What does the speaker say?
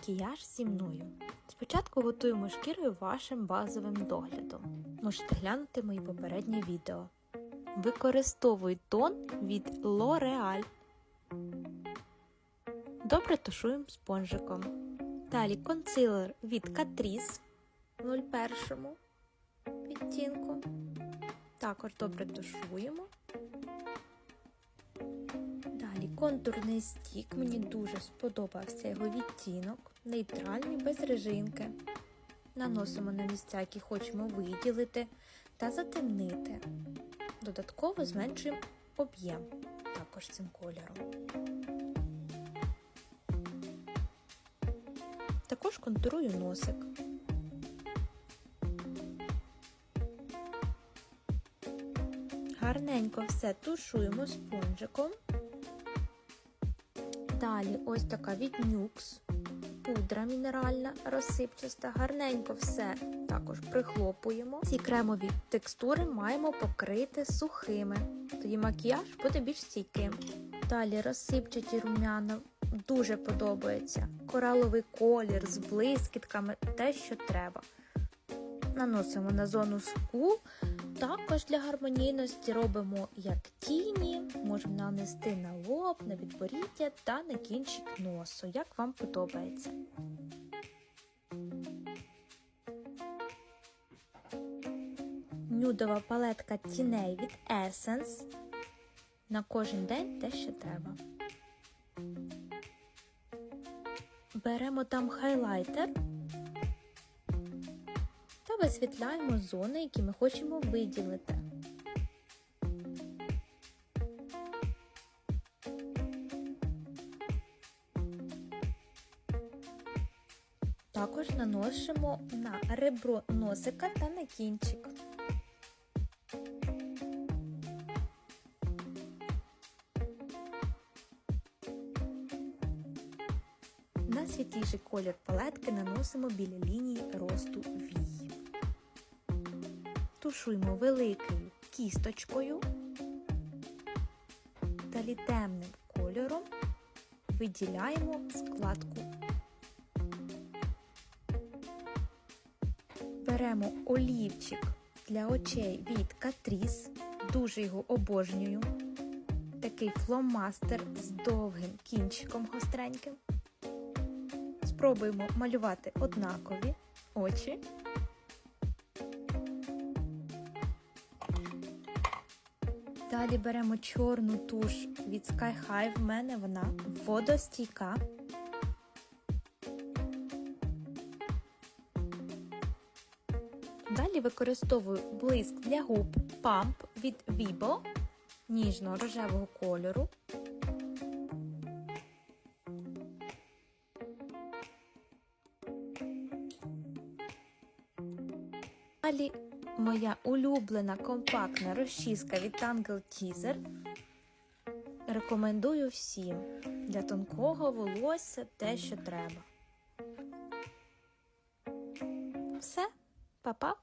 Макіяж зі мною. Спочатку готуємо шкірою вашим базовим доглядом. Можете глянути мої попередні відео. Використовуй тон від L'Oreal. Добре тушуємо спонжиком. Далі консилер від Catrice 01 відтінку. Також добре тушуємо. Контурний стік. Мені дуже сподобався його відтінок. Нейтральний, без режинки. Наносимо на місця, які хочемо виділити та затемнити. Додатково зменшуємо об'єм також цим кольором. Також контурую носик. Гарненько все тушуємо спонжиком. Далі ось така від Nux, пудра мінеральна, розсипчаста, гарненько все також прихлопуємо. Ці кремові текстури маємо покрити сухими, тоді макіяж буде більш стійким. Далі розсипчаті рум'яна дуже подобається. Кораловий колір з блискітками, те, що треба. Наносимо на зону скул. Також для гармонійності робимо як тіні, можемо нанести на лоб, на підборіддя та на кінчик носу, як вам подобається. Нюдова палетка тіней від Essence. На кожен день те, що треба. Беремо там хайлайтер висвітляємо зони, які ми хочемо виділити. Також наносимо на ребро носика та на кінчик. На світліший колір палетки наносимо біля лінії росту вій. Тушуємо великою кісточкою, далі темним кольором виділяємо складку. Беремо олівчик для очей від Catrice, дуже його обожнюю. Такий фломастер з довгим кінчиком гостреньким. Спробуємо малювати однакові очі. Далі беремо чорну туш від Sky High. В мене вона водостійка. Далі використовую блиск для губ Pump від Vibo ніжно-рожевого кольору. Далі моя улюблена компактна розчіска від Tangle Teaser. Рекомендую всім для тонкого волосся те, що треба. Все, па-па!